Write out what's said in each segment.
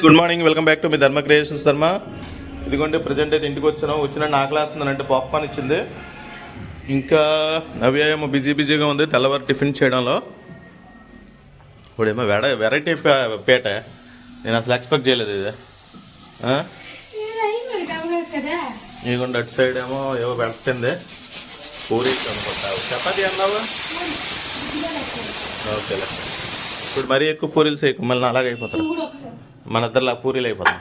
Friends good morning. Welcome back to me Dharma creations. ధర్మ ఇదిగోండి present అయితే ఇంటికి వచ్చాను. వచ్చిన నాకు అంటే పాప్కార్న్ ఇచ్చింది. ఇంకా నవ్య బిజీ బిజీగా ఉంది. తెల్లవారు టిఫిన్ చేయడంలో. ఇప్పుడేమో వెడ వెరైటీ పేట. నేను అసలు ఎక్స్పెక్ట్ చేయలేదు ఇది. ఇదిగోండి అటు సైడ్ ఏమో ఏవో పెడుతుంది పూరి అనుకుంటా. చపాతి అన్నావా ఓకేలే. ఇప్పుడు మరీ ఎక్కువ పూరీలు చేయకు. మళ్ళీ అలాగే మన ఇద్దరులా పూరీలు అయిపోతాం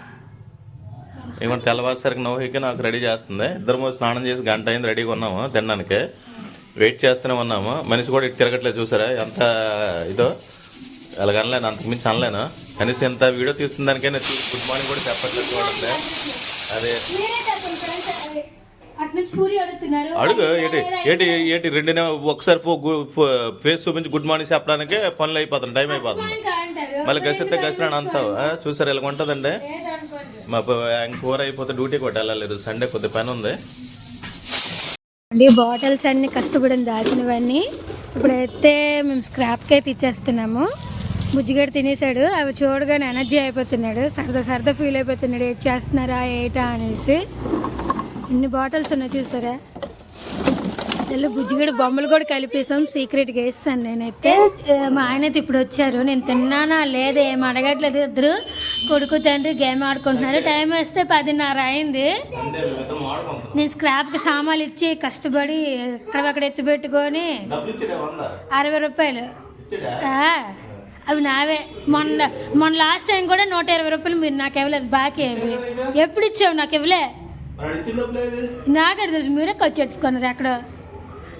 ఏమంటే తెల్లవారుసరికి నవ్వుకి నాకు రెడీ చేస్తుంది. ఇద్దరు స్నానం చేసి గంట అయింది రెడీగా ఉన్నాము తినడానికి. వెయిట్ చేస్తూనే ఉన్నాము. మనిషి కూడా ఇటు తిరగట్లేదు చూసారా? ఎంత ఇదో. అలాగ అనలేను అనలేను. కనీసం ఎంత వీడియో తీస్తున్న దానికైనా గుడ్ మార్నింగ్ కూడా చెప్పట్లేదు చూడండి. అదే. అడుగు ఏంటి ఏంటి ఏంటి రెండు ఒకసారి ఫో- గు- ఫేస్ చూపించి గుడ్ మార్నింగ్ చెప్పడానికే పనులు అయిపోతుంది టైం అయిపోతుంది. మళ్ళీ గసితే గసిరాని అంతావు? చూసారు ఇలా ఉంటుందండి? మా కూర అయిపోతే డ్యూటీ కూడా వెళ్ళలేదు. సండే కొద్ది పని ఉంది. అండి బాటిల్స్ అన్ని కష్టపడి దాచినవన్నీ ఇప్పుడైతే మేము స్క్రాప్కి అయితే ఇచ్చేస్తున్నాము బుజ్జిగడు తినేసాడు అవి చూడగానే ఎనర్జీ అయిపోతున్నాడు. సరదా సరదా ఫీల్ అయిపోతున్నాడు. ఏం చేస్తున్నారా ఏటా అనేసి. ఇన్ని బాటిల్స్ ఉన్నాయి చూసారా? తెల్ల బుజ్జిగడు బొమ్మలు కూడా కలిపేసాం సీక్రెట్గా వేస్తాను నేనైతే. ఆ, మా ఆయన అయితే ఇప్పుడు వచ్చారు. నేను తిన్నానా లేదా ఏం అడగట్లేదు ఇద్దరు. కొడుకు తండ్రి గేమ్ ఆడుకుంటున్నారు. టైం వేస్తే పదిన్నర అయింది. నేను స్క్రాప్కి సామాన్లు ఇచ్చి కష్టపడి ఎక్కడక్కడ ఎత్తి పెట్టుకొని అరవై రూపాయలు. అవి నావే. మొన్న మొన్న లాస్ట్ టైం కూడా నూట ఇరవై రూపాయలు మీరు నాకు ఇవ్వలేదు. బాకీ అవి. ఎప్పుడు ఇచ్చావు నాకు ఇవ్వలే? తెలుసు మీరే ఖర్చు పెట్టుకున్నారు ఎక్కడ.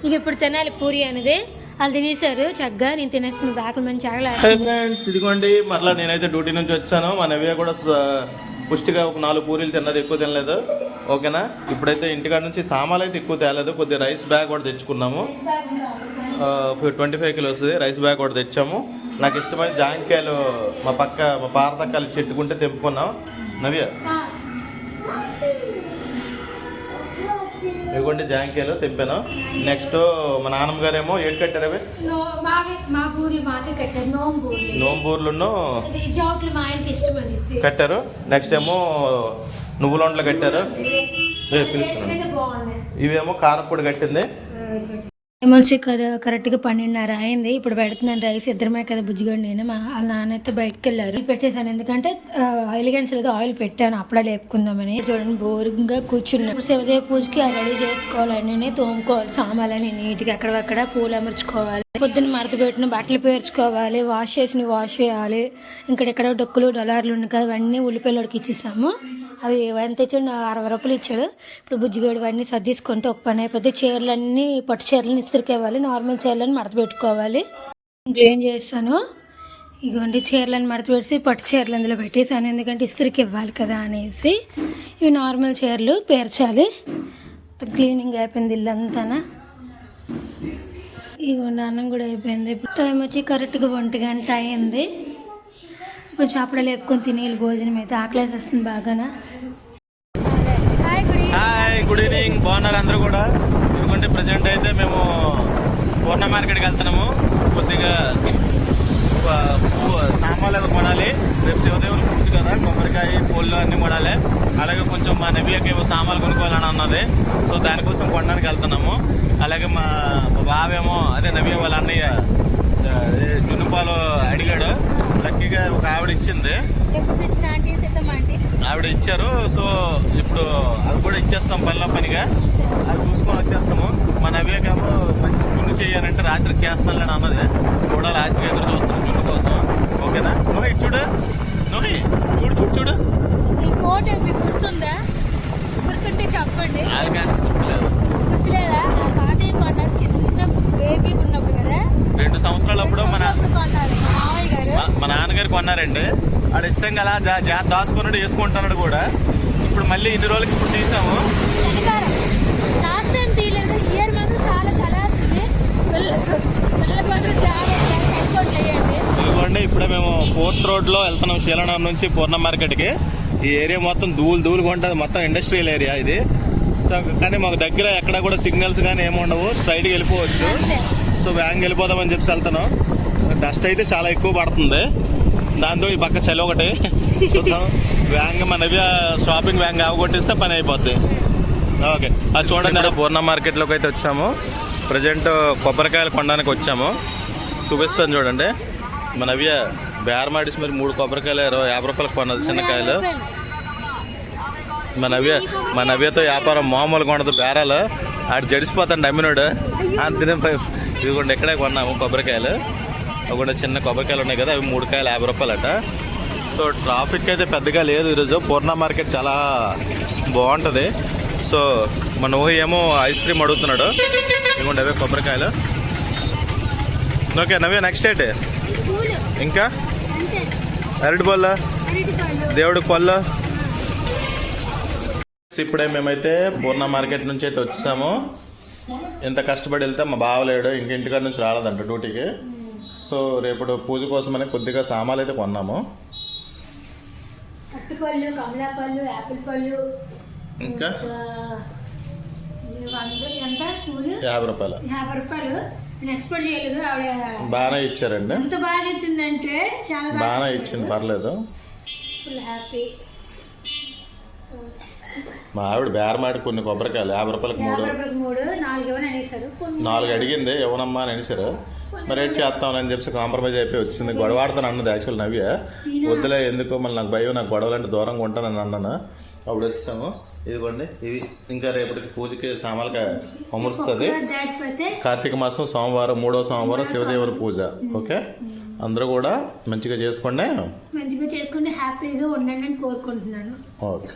ఇక ఇప్పుడు తినాలి పూరి అనేది. వాళ్ళు తినేశారు చక్కగా నేను తినేస్తున్న దాకలు మంచి ఫ్రెండ్స్ ఇదిగోండి మరలా నేనైతే డ్యూటీ నుంచి వచ్చాను. మా నవ్య కూడా పుష్టిగా ఒక నాలుగు పూరీలు తిన్నది ఎక్కువ తినలేదు. ఓకేనా? ఇప్పుడైతే ఇంటికాడ నుంచి సామాన్లు అయితే ఎక్కువ తేలేదు. కొద్దిగా రైస్ బ్యాగ్ కూడా తెచ్చుకున్నాము. Twenty five kilos rice bag కూడా తెచ్చాము. నాకు ఇష్టమైన జాంకాయలు మా పక్క మా పారతక్కలు చెట్టుకుంటే తెంపుకున్నాం. నవ్య? ఇదిగోండి జాంకాయలు తెంపాను. నెక్స్ట్ మా నాన్నమ్మ గారేమో ఏడు కట్టారు అవి? నోంబూర్లను కట్టారు. నెక్స్ట్ ఏమో నువ్వులొండలు కట్టారు. పిలుస్తున్నాను. ఇవేమో కారపొడి కట్టింది. ఎమల్సి కదా కరెక్ట్గా పన్నెండున్నర అయింది ఇప్పుడు పెడుతున్నాను రైస్ ఇద్దరమే కదా బుజ్జిగండి నేను మా వాళ్ళ నాన్న అయితే బయటకు వెళ్ళారు పెట్టేశాను. ఎందుకంటే ఆయిల్ గ్యాన్స్ లేదు ఆయిల్ పెట్టాను. అప్పుడే లేపుకుందామని. చూడండి బోరింగ్గా కూర్చున్నాను ఇప్పుడు శివదేవ పూజకి అది రెడీ చేసుకోవాలని తోముకోవాలి. సామాన్లని నీట్గా అక్కడక్కడ పూలు అమర్చుకోవాలి. పొద్దున్న మడత పెట్టిన బట్టలు పేర్చుకోవాలి. వాష్ చేసినవి వాష్ చేయాలి. ఇక్కడ డొక్కులు డొలార్లు ఉన్నాయి కదా అవన్నీ ఉల్లిపిల్లడికి ఇచ్చేసాము. అవి ఎంత ఇచ్చాడు అరవై రూపాయలు ఇచ్చాడు. ఇప్పుడు బుజ్జిగాడు ఇవన్నీ సర్దీసుకుంటే ఒక పని అయిపోతే చీరలన్నీ పట్టు చీరలని ఇస్త్రికేవాలి నార్మల్ చీరలని మడత పెట్టుకోవాలి. క్లీన్ చేస్తాను. ఇగోండి చీరలను మడత పెట్టి పట్టు చీరలు అందులో పెట్టేసాను ఎందుకంటే ఇస్త్రికి ఇవ్వాలి కదా అనేసి ఇవి నార్మల్ చీరలు పేర్చాలి. క్లీనింగ్ అయిపోయింది ఇల్లంతానా. ఇగోండి అన్నం కూడా అయిపోయింది. ఇప్పుడు టైం వచ్చి కరెక్ట్గా ఒంటి గంట అయింది. కొంచెం అప్పుడే లేపుకొని తినేయాలి భోజనం అయితే ఆకలేసి వస్తుంది బాగానా? హాయ్ గుడ్ ఈవినింగ్ బాగున్నారు అందరూ కూడా? ఎందుకంటే ప్రజెంట్ అయితే మేము పూర్ణ మార్కెట్కి వెళ్తున్నాము. కొద్దిగా సామాన్లు అవి కొనాలి. రేపు శివదేవులు పూజ కదా కొబ్బరికాయ పూలు అన్నీ కొనాలి. అలాగే కొంచెం మా నవ్యకి ఏవో సామాన్లు కొనుక్కోవాలని అన్నది. సో దానికోసం కొనడానికి వెళ్తున్నాము. అలాగే మా బావేమో అదే నవ్య వాళ్ళ అన్నయ్య జున్నుపాలు అడిగాడు. లక్కీగా ఒక ఆవిడ ఇచ్చింది. ఆవిడ ఇచ్చారు. సో ఇప్పుడు అవి కూడా ఇచ్చేస్తాం పనిలో పనిగా. అది చూసుకొని వచ్చేస్తాము. మన అవేకేమో మంచి జున్ను చేయాలంటే రాత్రికి చేస్తానులేని అన్నది చూడాలి ఆశగా ఎదురు చూస్తాం జున్ను కోసం. ఓకేనా? ఇటు చూడు చూడు చూడు ఈ కోట మీకు గుర్తుందా గుర్తుంటే చెప్పండి అది కానీ గుర్తులేదు గుర్తులేదా ఆ పాట కోట చిన్న బేబీ ఉన్నప్పుడు కదా రెండు సంవత్సరాలప్పుడు మన అప్పుడు కొన్నారు మా మామయ్య గారు మా- మా నాన్నగారు కొన్నారండి ఆడ ఇష్టం కదా జా జా దాచుకున్నాడు వేసుకుంటున్నాడు కూడా. ఇప్పుడు మళ్ళీ ఇన్ని రోజులకి ఇప్పుడు తీసాము. లాస్ట్ టైం తీయలేదు. ఇయర్ మాత్రం చాలా చాలా ఇదిగోండి ఇప్పుడే మేము ఫోర్త్ రోడ్లో వెళ్తున్నాం శీలనగర్ నుంచి పూర్ణ మార్కెట్కి. ఈ ఏరియా మొత్తం ధూళి ధూళిగా ఉంటుంది. మొత్తం ఇండస్ట్రియల్ ఏరియా ఇది. సో కానీ మాకు దగ్గర ఎక్కడ కూడా సిగ్నల్స్ కానీ ఏమి ఉండవు. స్ట్రైట్గా వెళ్ళిపోవచ్చు. సో వ్యాంగ్ వెళ్ళిపోదామని చెప్పి వెళ్తున్నాం. డస్ట్ అయితే చాలా ఎక్కువ పడుతుంది. దాంతో ఈ పక్క చలి ఒకటి. చూద్దాం. వ్యాంగ్ మన షాపింగ్ వ్యాంగ్ అవగొట్టిస్తే పని అయిపోద్ది. ఓకే. అది చూడండి. అదే పూర్ణ మార్కెట్లోకి అయితే వచ్చాము. ప్రజెంట్ కొబ్బరికాయలు కొనడానికి వచ్చాము. చూపిస్తాను చూడండి. మన అవి బేరమాడిసి మరి మూడు కొబ్బరికాయలు ఇరవై యాభై రూపాయలు కొన్నది చిన్నకాయలు మన నవ్య మన నవ్యతో వ్యాపారం మామూలు కొనదు బేరాలు. ఆడు జడిసిపోతాడు అమ్మినోడు అంతనే ఇదిగోండి ఎక్కడే కొన్నాము కొబ్బరికాయలు. కూడా చిన్న కొబ్బరికాయలు ఉన్నాయి కదా అవి మూడు కాయలు యాభై రూపాయలట. సో ట్రాఫిక్ అయితే పెద్దగా లేదు ఈరోజు. పూర్ణ మార్కెట్ చాలా బాగుంటుంది. సో మన ఊహ ఏమో ఐస్ క్రీమ్ అడుగుతున్నాడు. ఇదిగోండి అవే కొబ్బరికాయలు. ఓకే నవ్య నెక్స్ట్ ఏంటి? ఇంకా? అరటి పళ్ళ? దేవుడి పళ్ళ? ఇప్పుడే మేమైతే పూర్ణ మార్కెట్ నుంచి అయితే వచ్చాము. ఇంత కష్టపడి వెళ్తే మా బావలేడు ఇంక ఇంటికాడ నుంచి రాలేదంట డ్యూటీకి. సో రేపు పూజ కోసమని కొద్దిగా సామాన్లు అయితే కొన్నాము. పళ్ళు కమలా పళ్ళు యాపిల్ పళ్ళు ఇంకా ఎంత? యాభై రూపాయలు. యాభై రూపాయలు. నేను ఎక్స్పెక్ట్ చేయలేదు ఆవిడ బాగానే ఇచ్చారండి. ఎంత బాగా ఇచ్చిందంటే చాలా బాగా బాగానే ఇచ్చింది పర్లేదు. ఫుల్ హ్యాపీ మా ఆవిడ బేరమాడి కొన్ని కొబ్బరికాయలు యాభై రూపాయలకి మూడు. నాలుగు అనేసారు అడిగింది ఎవనమ్మా అని అడిసారు మరి ఏం చేస్తాం అని చెప్పి కాంప్రమైజ్ అయిపోయి వచ్చింది. గొడవ ఆడుతాను అన్నది యాక్చువల్ నవ్య వద్దులే ఎందుకో మళ్ళీ నాకు భయం నాకు గొడవలు అంటే దూరంగా ఉంటానని అన్నాను. అప్పుడు వచ్చాము. ఇదిగోండి ఇవి ఇంకా రేపటికి పూజకి సామాన్లుగా అమరుస్తుంది. కార్తీక మాసం సోమవారం మూడో సోమవారం శివదేవుని పూజ. ఓకే? అందరూ కూడా మంచిగా చేసుకోండి మంచిగా చేసుకుని హ్యాపీగా ఉండండి అని కోరుకుంటున్నాను. ఓకే.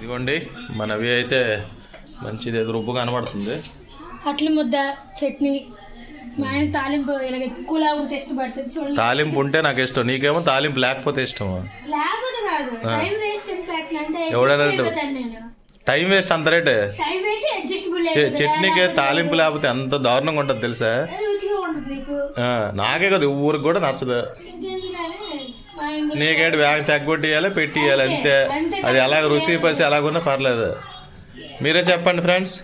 ఇదిగోండి మనవి అయితే మంచిది ఏదో రుబ్బు కనబడుతుంది. అట్ల ముద్ద చట్నీ మా ఆయన తాలింపు ఇలాగ ఎక్కువలా ఉంటే ఇష్టపడుతుంది చూడండి. తాలింపు ఉంటే నాకు ఇష్టం. నీకేమో తాలింపు లేకపోతే ఇష్టం లేకపోతే కాదు టైం వేస్ట్ అంతే. ఎవడైనా టైం వేస్ట్ అంత రేటే? టైం వేస్ట్ అడ్జస్టబుల్ చె- చట్నీకి తాలింపు లేకపోతే ఎంత దారుణంగా ఉంటుంది తెలుసా? రుచిగా ఉంటుంది నీకు? కదా ఊరికి కూడా నచ్చదు. నీకేంటి వ్యాగ్ తగ్గొట్టియాలి పెట్టి ఇవ్వాలి అంతే. అది ఎలాగ రుచి పసి ఎలాగున్నా పర్లేదు. మీరే చెప్పండి ఫ్రెండ్స్.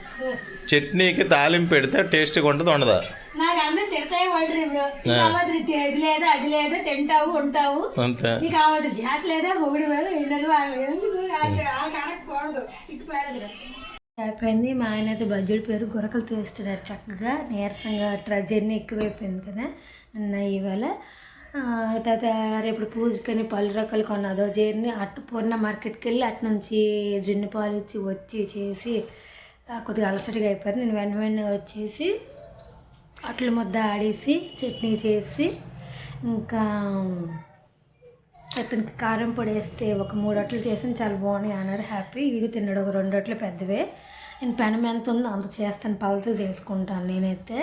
చట్నీకి తాలింపు పెడితే టేస్టీగా ఉంటుంది ఉండదా? నాకు అందరు తిడతాయి వాళ్ళు ఇప్పుడు నీకు అవ్వదు ఇది ఇది లేదా అది లేదా తింటావు ఉంటావు. అంతే. నీకు అవ్వదు జాస్ లేదా మొగుడు మీద ఎండలు ఎందుకు కడకూడదు అయిపోయింది మా ఆయన అయితే బజ్జుడి పేరు గురకలు తీస్తున్నారు చక్కగా నీరసంగా ట్ర జర్నీ ఎక్కువైపోయింది కదా నిన్న ఇవాళ. తర్వాత రేపు పూజకని పలు రకాలు కొన్నదో చేరిని అటు పూర్ణ మార్కెట్కి వెళ్ళి అటు నుంచి జున్ను పాలు ఇచ్చి వచ్చి చేసి కొద్దిగా అలసటగా అయిపోయారు. నేను వెన్న వెన్న వచ్చేసి అట్ల ముద్ద ఆడేసి చట్నీ చేసి ఇంకా అతనికి కారం పొడి వేస్తే ఒక మూడు అట్లు చేసి చాలా బాగున్నాయి అన్నారు. హ్యాపీ. ఈడు తిన్నాడు ఒక రెండు అట్లు పెద్దవే. నేను పెనం ఎంత ఉందో అంత చేస్తాను. పలసలు చేసుకుంటాను నేనైతే.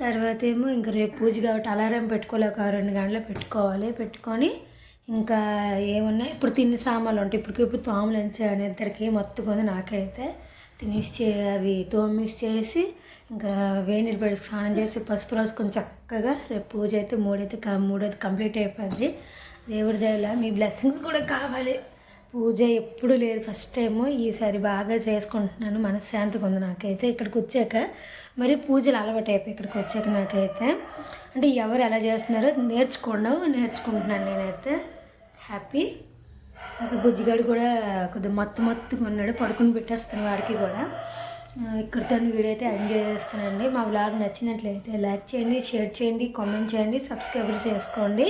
తర్వాత ఏమో ఇంకా రేపు పూజ కాబట్టి అలారం పెట్టుకోలేక రెండు గంటలు పెట్టుకోవాలి. పెట్టుకొని ఇంకా ఏమున్నాయి ఇప్పుడు తిని సామాన్లు ఉంటాయి. ఇప్పటికి ఇప్పుడు తోమలు అని ఇద్దరికి మొత్తం నాకైతే తినేసి చే- అవి తోమేసి చేసి ఇంకా వేడి పెట్టి స్నానం చేసి పసుపు రాసుకొని చక్కగా రేపు పూజ అయితే మూడైతే క- మూడైతే కంప్లీట్ అయిపోయింది. దేవుడి దయల మీ బ్లెస్సింగ్స్ కూడా కావాలి. పూజ ఎప్పుడు లేదు. ఫస్ట్ టైము ఈసారి బాగా చేసుకుంటున్నాను. మనశ్శాంతిగా ఉంది నాకైతే. ఇక్కడికి వచ్చాక మరి పూజలు అలవాటు అయిపోయి ఇక్కడికి వచ్చాక నాకైతే. అంటే ఎవరు ఎలా చేస్తున్నారో నేర్చుకోవడం నేర్చుకుంటున్నాను నేనైతే. హ్యాపీ ఒక బుజ్జిగాడు కూడా కొద్దిగా మత్తు మత్తుగా ఉన్నాడు. పడుకుని పెట్టేస్తున్నాను వాడికి కూడా. ఇక్కడితో వీడియో అయితే ఎంజాయ్ చేస్తానండి మా బ్లాగ్ నచ్చినట్లయితే లైక్ చేయండి షేర్ చేయండి కామెంట్ చేయండి సబ్స్క్రైబ్ చేసుకోండి.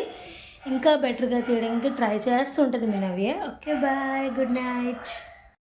ఇంకా బెటర్గా తీయడానికి ట్రై చేస్తూ ఉంటుంది మీ Navya. Okay bye good night